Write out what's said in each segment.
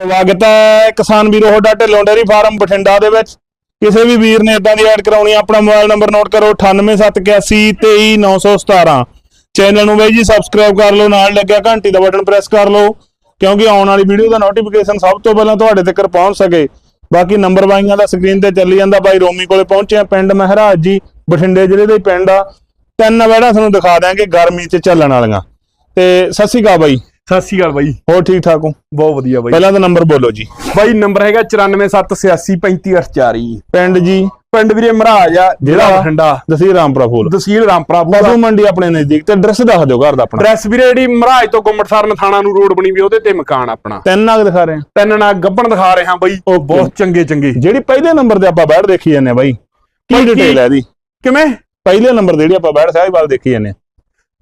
ਸਵਾਗਤ ਹੈ ਕਿਸਾਨ ਵੀਰੋ ਹੋਡਾ ਢਿੱਲੋਂ ਡੇਅਰੀ ਫਾਰਮ ਬਠਿੰਡਾ ਦੇ ਵਿੱਚ। ਕਿਸੇ ਵੀ ਵੀਰ ਨੇ ਇਦਾਂ ਦੀ ਐਡ ਕਰਾਉਣੀ ਆਪਣਾ ਮੋਬਾਈਲ ਨੰਬਰ ਨੋਟ ਕਰੋ 9871823917 ਚੈਨਲ ਨੂੰ ਬਾਈ ਜੀ ਸਬਸਕ੍ਰਾਈਬ ਕਰ ਲਓ, ਨਾਲ ਲੱਗਿਆ ਘੰਟੀ ਦਾ ਬਟਨ ਪ੍ਰੈਸ ਕਰ ਲਓ, ਕਿਉਂਕਿ ਆਉਣ ਵਾਲੀ ਵੀਡੀਓ ਦਾ ਨੋਟੀਫਿਕੇਸ਼ਨ ਸਭ ਤੋਂ ਪਹਿਲਾਂ ਤੁਹਾਡੇ ਤੱਕ ਪਹੁੰਚ ਸਕੇ। ਬਾਕੀ ਨੰਬਰ ਬਾਈਆਂ ਦਾ ਸਕਰੀਨ ਤੇ ਚੱਲੀ ਜਾਂਦਾ, ਬਾਈ ਰੋਮੀ ਕੋਲੇ ਪਹੁੰਚਿਆ ਪਿੰਡ ਮਹਿਰਾਜ ਜੀ, ਬਠਿੰਡੇ ਜ਼ਿਲ੍ਹੇ ਦੇ ਪਿੰਡ ਆ। ਤਿੰਨ ਵੜਾ ਤੁਹਾਨੂੰ ਦਿਖਾ ਦਿਆਂਗੇ ਗਰਮੀ 'ਚ ਚੱਲਣ ਵਾਲੀਆਂ। ਤੇ ਸਤਿ ਸ਼੍ਰੀ ਅਕਾਲ ਬਾਈ। ਸਤਿ ਸ਼੍ਰੀ ਅਕਾਲ ਬਾਈ। ਹੋਰ ਠੀਕ ਠਾਕ ਹੋ? ਬਹੁਤ ਵਧੀਆ ਬਾਈ। ਪਹਿਲਾਂ ਤਾਂ ਨੰਬਰ ਬੋਲੋ ਜੀ। ਬਾਈ ਨੰਬਰ ਹੈਗਾ 9478835848 ਪਿੰਡ ਜੀ। ਪਿੰਡ ਵੀਰੇ ਮਹਾਰਾਜ ਆ ਜਿਹੜਾ- ਬਠਿੰਡਾ ਦਸੀ ਰਾਮਪੁਰਾ ਫੂਲ। ਤਹਿਸੀਲ ਰਾਮਪੁਰਾ ਪਸ਼ੂ ਮੰਡੀ ਆਪਣੇ ਨਜ਼ਦੀਕ ਤੇ ਐਡਰੈਸ ਦੱਸ ਦਿਓ ਘਰ ਦਾ ਆਪਣਾ। ਪ੍ਰੈਸ ਵੀਰੇ ਜਿਹੜੀ ਮਹਾਰਾਜ ਤੋਂ ਗੁੰਮਟਸਰਨ ਥਾਣਾ ਨੂੰ ਰੋਡ ਬਣੀ ਵੀ ਉਹਦੇ ਤੇ ਮਕਾਨ ਆਪਣਾ। ਤਿੰਨ ਨਾਗ ਦਿਖਾ ਰਹੇ ਆ। ਤਿੰਨ ਨਾ ਗੱਬਣ ਦਿਖਾ ਰਹੇ ਹਾਂ ਬਾਈ। Okay. ਬਹੁਤ ਚੰਗੇ ਚੰਗੇ। ਜਿਹੜੀ ਪਹਿਲੇ ਨੰਬਰ ਤੇ ਆਪਾਂ ਬੈਠ ਦੇਖੀ ਜਾਂਦੇ ਆ ਬਾਈ। ਕੀ ਡਿਟੇਲ ਹੈ ਇਹਦੀ? ਕਿਵੇਂ? ਪਹਿਲੇ ਨੰਬਰ ਜਿਹੜੀ ਆਪਾਂ ਬੈਠ ਸਾਹਿਬਾਲ ਦੇਖੀ ਜਾਂਦੇ ਆ।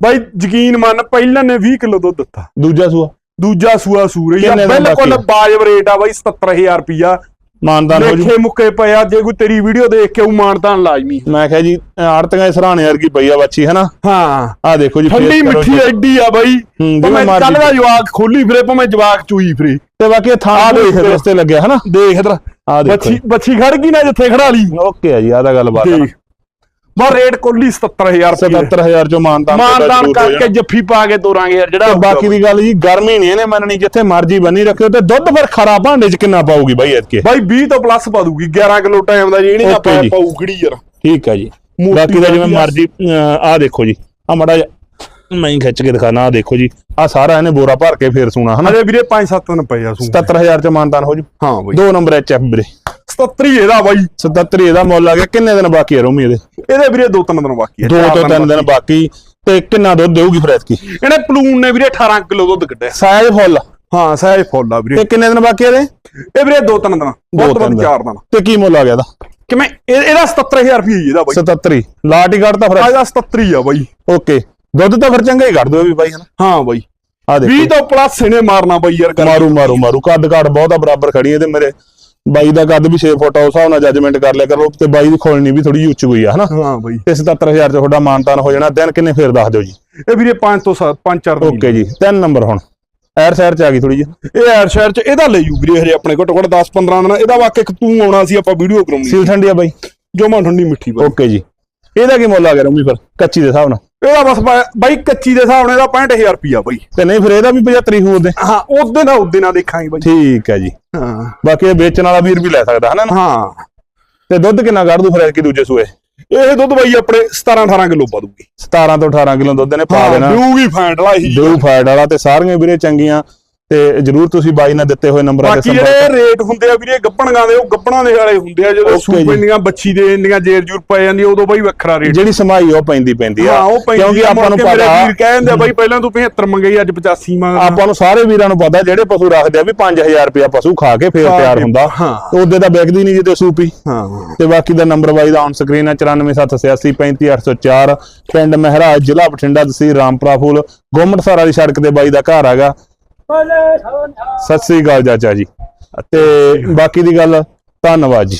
ਬਾਈ ਯਕੀਨ ਮੰਨ ਪਹਿਲਾਂ ਨੇ 20 ਕਿਲੋ ਦੁੱਧ ਦਿੱਤਾ। ਦੂਜਾ ਸੂਆ? ਦੂਜਾ ਸੂਆ ਸੂਰ ਕਿੰਨੇ ਦਾ ਬਿਲਕੁਲ ਬਾਕੀ? ਬਾਜਬ ਰੇਟ ਆ ਬਾਈ 77000 ਰੁਪਿਆ ਮਾਨਦਾਨ ਹੋ ਜੀ। ਲੇਖੇ ਮੁੱਕੇ ਪਿਆ ਜੇ ਕੋਈ ਤੇਰੀ ਵੀਡੀਓ ਦੇਖ ਕੇ ਉਹ ਮਾਨਤਾਨ ਲਾਜ਼ਮੀ। ਮੈਂ ਕਿਹਾ ਜੀ ਆੜਤੀਆਂ ਸਰਾਣੇ ਵਰਗੀ ਪਈ ਆ ਬੱਚੀ ਹਨਾ? ਹਾਂ। ਆ ਦੇਖੋ ਜੀ ਠੰਡੀ ਕਰੋ ਮਿੱਠੀ ਜੀ। ਐਡੀ ਆ ਬਾਈ। ਹੂੰ, ਜਿਵੇਂ ਭਾਵੇਂ ਮਰਜ਼ੀ। ਕੱਲ ਦਾ ਜਵਾਕ ਖੋਲੀ ਫਿਰੇ ਭਾਵੇਂ ਜਵਾਕ ਚੂਈ ਫਿਰੇ। ਤੇ ਬਾਕੀ ਇਹ ਥਾਂ ਆਹ ਦੇਖੋ। ਰਸਤੇ ਲੱਗਿਆ ਹਨਾ? ਦੇਖ ਇਧਰ। ਆ ਦੇਖੋ ਬੱਚੀ ਬੱਚੀ ਖੜ ਗਈ ਨਾ ਜਿੱਥੇ ਖੜਾ ਲਈ ਓਕੇ ਆ ਜੀ ਆ ਤਾਂ ਗੱਲ ਬਾਤ ਹੈ ਦੇਖ। ਬਾ ਰੇਟ ਕੋਲੀ 77000 ਰੁਪਏ 77000 ਚੋਂ ਮਾਨਦਾਨ ਮਾਨਦਾਨ। ਕਰਕੇ ਜੱਫੀ ਪਾ ਕੇ ਤੋਰਾਂਗੇ ਯਾਰ ਜਿਹੜਾ ਬਾਕੀ ਦੀ ਗੱਲ ਜੀ ਗਰਮੀ ਨਹੀਂ ਇਹਨੇ ਮੰਨਣੀ ਜਿੱਥੇ ਮਰਜ਼ੀ ਬੰਨੀ ਰੱਖਿਓ ਤੇ ਦੁੱਧ ਫਿਰ ਖਰਾ ਭਾਂਡੇ 'ਚ ਕਿੰਨਾ ਪਾਊਗੀ ਬਾਈ ਐਤਕੇ? ਬਾਈ 20 ਤੋਂ ਪਲੱਸ ਪਾ ਦੂਗੀ 11 ਕਿਲੋ ਟਾਈਮ ਦਾ ਜਿਹੜੀ ਨਾ Okay ਜੀ। ਪਾਉ ਕਿਹੜੀ ਯਾਰ। ਠੀਕ ਹੈ ਜੀ। ਬਾਕੀ ਦਾ ਜਿਵੇਂ। ਮਰਜ਼ੀ ਆ ਦੇਖੋ ਜੀ ਆ ਮੜਾ ਮੈਂ ਹੀ ਖਿੱਚ ਕੇ ਦਿਖਾਣਾ ਆ ਦੇਖੋ ਜੀ ਆ ਸਾਰਾ ਇਹਨੇ ਬੋਰਾ ਭਰ ਕੇ ਫੇਰ ਸੂਣਾ ਹਨਾ? ਹਲੇ ਵੀਰੇ 5-7 ਦਿਨ ਪਏ ਆ ਸੂ 77000 ਚ ਮਾਨਤਾਨ ਹੋ ਜੂ। ਹਾਂ ਬਾਈ। ਦੋ ਨੰਬਰ ਐਚ ਐਫ ਵੀਰੇ। 77 ਇਹਦਾ ਬਾਈ। 77 ਇਹਦਾ ਮੁੱਲ ਆ ਗਿਆ। ਕਿੰਨੇ ਦਿਨ ਬਾਕੀ ਆ ਰੋਮੀ ਇਹਦੇ? ਇਹਦੇ ਵੀਰੇ ਦੋ ਤਿੰਨ ਦਿਨ ਬਾਕੀ ਆ। ਦੋ ਚਾਰ ਤੋਂ ਤਿੰਨ ਦਿਨ ਬਾਕੀ ਤੇ ਕਿੰਨਾ ਦੁੱਧ ਦੇਊਗੀ ਫਿਰ ਐਤਕੀ? ਇਹਨੇ ਪਲੂਨ ਨੇ ਵੀਰੇ 18 ਕਿਲੋ ਦੁੱਧ ਕੱਢਿਆ। ਸਾਇਜ਼ ਫੁੱਲ? ਹਾਂ ਸਹਿਜ ਫੁੱਲ ਆ ਵੀਰੇ। ਤੇ ਕਿੰਨੇ ਦਿਨ ਬਾਕੀ ਇਹਦੇ? ਇਹ ਵੀਰੇ ਦੋ ਤਿੰਨ ਦਿਨ। ਬਹੁਤ ਤਿੰਨ ਵੱਧ ਦਿਨ। ਚਾਰ ਦਿਨ। ਤੇ ਕੀ ਮੁੱਲ ਆ ਗਿਆ ਇਹਦਾ? ਕਿਵੇਂ ਇਹ- ਇਹਦਾ 77000 ਰੁਪਏ ਇਹਦਾ ਬਾਈ। 77 ਲਾਟ ਹੀ ਕੱਢਤਾ ਫਿਰ। ਆ ਇਹਦਾ 77 ਆ ਬਾਈ। ਓਕੇ। ਦੁੱਧ ਤਾਂ ਫਿਰ ਚੰਗਾ ਹੀ ਕੱਢ ਦੋ ਵੀ ਬਾਈ ਹਨਾ? ਹਾਂ ਬਾਈ। ਆ 20 ਦੇਖੋ ਤੋਂ ਪਲੱਸ ਇਹਨੇ ਮਾਰਨਾ ਬਾਈ ਯਾਰ ਗੱਲ। ਮਾਰੂ ਮਾਰੂ ਮਾਰੂ। ਕੱਦ ਕਾੜ ਬਹੁਤ ਬਰਾਬਰ ਖੜੀ ਤੇ ਮੇਰੇ। ਬਾਈ ਦਾ ਕੱਦ ਵੀ 6 ਫੁੱਟ ਆ ਉਸ ਹਿਸਾਬ ਨਾਲ ਜੱਜਮੈਂਟ ਕਰ ਲਿਆ ਕਰੋ ਤੇ ਬਾਈ ਦੀ ਖੋਲਣੀ ਵੀ ਥੋੜੀ ਉੱਚ ਹੋਈ ਆ ਹਨਾ? ਹਾਂ ਬਾਈ। ਤੇ 77000 ਚ ਤੁਹਾਡਾ ਮਾਨਤਾਨ ਹੋ ਜਾਣਾ ਦਿਨ ਕਿੰਨੇ ਫੇਰ ਦੱਸ ਦਿਓ ਜੀ? ਇਹ ਵੀਰੇ 5 ਤੋਂ 7 5 4 ਦਿਨ। ਓਕੇ ਜੀ ਤਿੰਨ ਨੰਬਰ ਹੁਣ। ਐਰ ਸ਼ਹਿਰ ਚ ਆ ਗਈ ਥੋੜੀ ਜੀ ਇਹ ਐਰ ਸ਼ਹਿਰ ਚ ਇਹਦਾ ਲੈ ਜੂ ਵੀਰੇ ਹਰੇ ਆਪਣੇ ਘੱਟੋ ਘੱਟ 10 15 ਦਿਨ ਇਹਦਾ ਵਾਕਿਆ ਇੱਕ ਤੂੰ ਆਉਣਾ ਸੀ ਆਪਾਂ ਵੀਡੀਓ ਕਰਾਉਣੀ ਸੀਲ ਠੰਡੀ ਆ ਬਾਈ? ਜੋ ਮਾ ਠੰਡੀ ਮਿੱਠੀ ਬਾਈ। ਓਕੇ ਜੀ। ਇਹਦਾ ਕੀ ਮੁੱਲ ਆ ਗਿਆ ਰਮੀ ਫਿਰ ਕੱਚੀ ਦੇ ਹਿਸਾਬ ਨਾਲ? ਇਹਦਾ ਬਸ ਬਾ- ਬਾਈ ਕੱਚੀ ਦੇ ਹਿਸਾਬ ਨਾਲ ਇਹਦਾ 65000 ਰੁਪਿਆ ਬਾਈ। ਤੇ ਨਹੀਂ ਫਿਰ ਇਹਦਾ ਵੀ 75 ਹੀ ਹੋਦੇ ਹਾਂ ਉਹਦੇ ਨਾਲ ਉਹਦੇ ਨਾਲ ਦੇਖਾਂਗੇ ਬਾਈ। ਠੀਕ ਹੈ ਜੀ। ਹਾਂ। ਬਾਕੀ ਇਹ ਵੇਚਣ ਵਾਲਾ ਵੀਰ ਵੀ ਲੈ ਸਕਦਾ ਹਨਾ ਹਾਂ। ਤੇ ਦੁੱਧ ਕਿੰਨਾ ਕੱਢ ਦੂ ਫਿਰ ਕਿ ਦੂਜੇ ਸੂਏ? ਇਹ ਦੁੱਧ ਬਾਈ ਆਪਣੇ 17 18 ਕਿਲੋ ਪਾ ਦੂਗੀ 17 ਤੋਂ 18 ਕਿਲੋ ਦੁੱਧ ਨੇ ਪਾ ਦੇਣਾ। ਦੂਗੀ ਫੈਂਟ ਲਾ ਇਹੀ ਦੋ ਫਾਇਡ ਵਾਲਾ ਤੇ ਸਾਰੀਆਂ ਵੀਰੇ ਚੰਗੀਆਂ। ਤੇ ਜਰੂਰ ਤੁਸੀਂ ਬਾਈ ਨਾਲ ਦਿੱਤੇ ਹੋਏ ਨੰਬਰਾਂ ਤੇ ਬਾਕੀ ਸੰਪਰਕ ਜਿਹੜੇ ਰੇਟ ਹੁੰਦੇ ਆ ਵੀਰੇ ਗੱਪਣਾਂ ਦੇ ਉਹ ਗੱਪਣਾਂ ਦੇ ਵਾਲੇ ਹੁੰਦੇ ਆ ਜਦੋਂ Okay ਸੂਪ ਜੀ। ਇੰਨੀਆਂ ਬੱਚੀ ਦੇ ਇੰਨੀਆਂ ਜੇਰ ਜੂਰ ਪੈ ਜਾਂਦੀ ਉਦੋਂ ਬਾਈ ਵੱਖਰਾ ਰੇਟ। ਜਿਹੜੀ ਸਮਾਈ ਉਹ ਪੈਂਦੀ ਪੈਂਦੀ ਆ। ਹਾਂ ਉਹ ਪੈਂਦੀ ਕਿਉਂਕਿ ਆ, ਆਪਾਂ ਨੂੰ ਕੇ ਮੇਰੇ ਪਤਾ ਵੀਰ ਕਹਿੰਦੇ ਆ ਬਾਈ ਪਹਿਲਾਂ ਤੂੰ 75 ਮੰਗਈ ਅੱਜ 85 ਮੰਗ। ਆਪਾਂ ਨੂੰ ਸਾਰੇ ਵੀਰਾਂ ਨੂੰ ਪਤਾ ਜਿਹੜੇ ਪਸ਼ੂ ਰੱਖਦੇ ਆ ਵੀ 5000 ਰੁਪਇਆ ਪਸ਼ੂ ਖਾ ਕੇ ਫੇਰ ਖਾ ਤਿਆਰ ਕੇ, ਹੁੰਦਾ। ਹਾਂ। ਤੇ ਉਹਦੇ ਤਾਂ ਵਿਕਦੀ ਨਹੀਂ ਜਿੱਤੇ ਸੂਪੀ ਹਾਂ। ਤੇ ਬਾਕੀ ਦਾ ਨੰਬਰ ਬਾਈ ਦਾ ਔਨ ਸਕਰੀਨ ਹੈ 9478835804 ਪਿੰਡ ਮਹਿਰਾਜ ਜ਼ਿਲ੍ਹਾ ਬਠਿੰਡਾ ਤਹਿਸੀਲ ਰਾਮਪੁਰਾ ਫੂਲ। ਗੋਮਟਸਰ ਵਾਲੀ ਸੜਕ ਤੇ ਬਾਈ ਦਾ ਘਰ ਹੈਗਾ। ਸਤਿ ਸ੍ਰੀ ਅਕਾਲ ਚਾਚਾ ਜੀ। ਤੇ ਬਾਕੀ ਦੀ ਗੱਲ ਧੰਨਵਾਦ ਜੀ।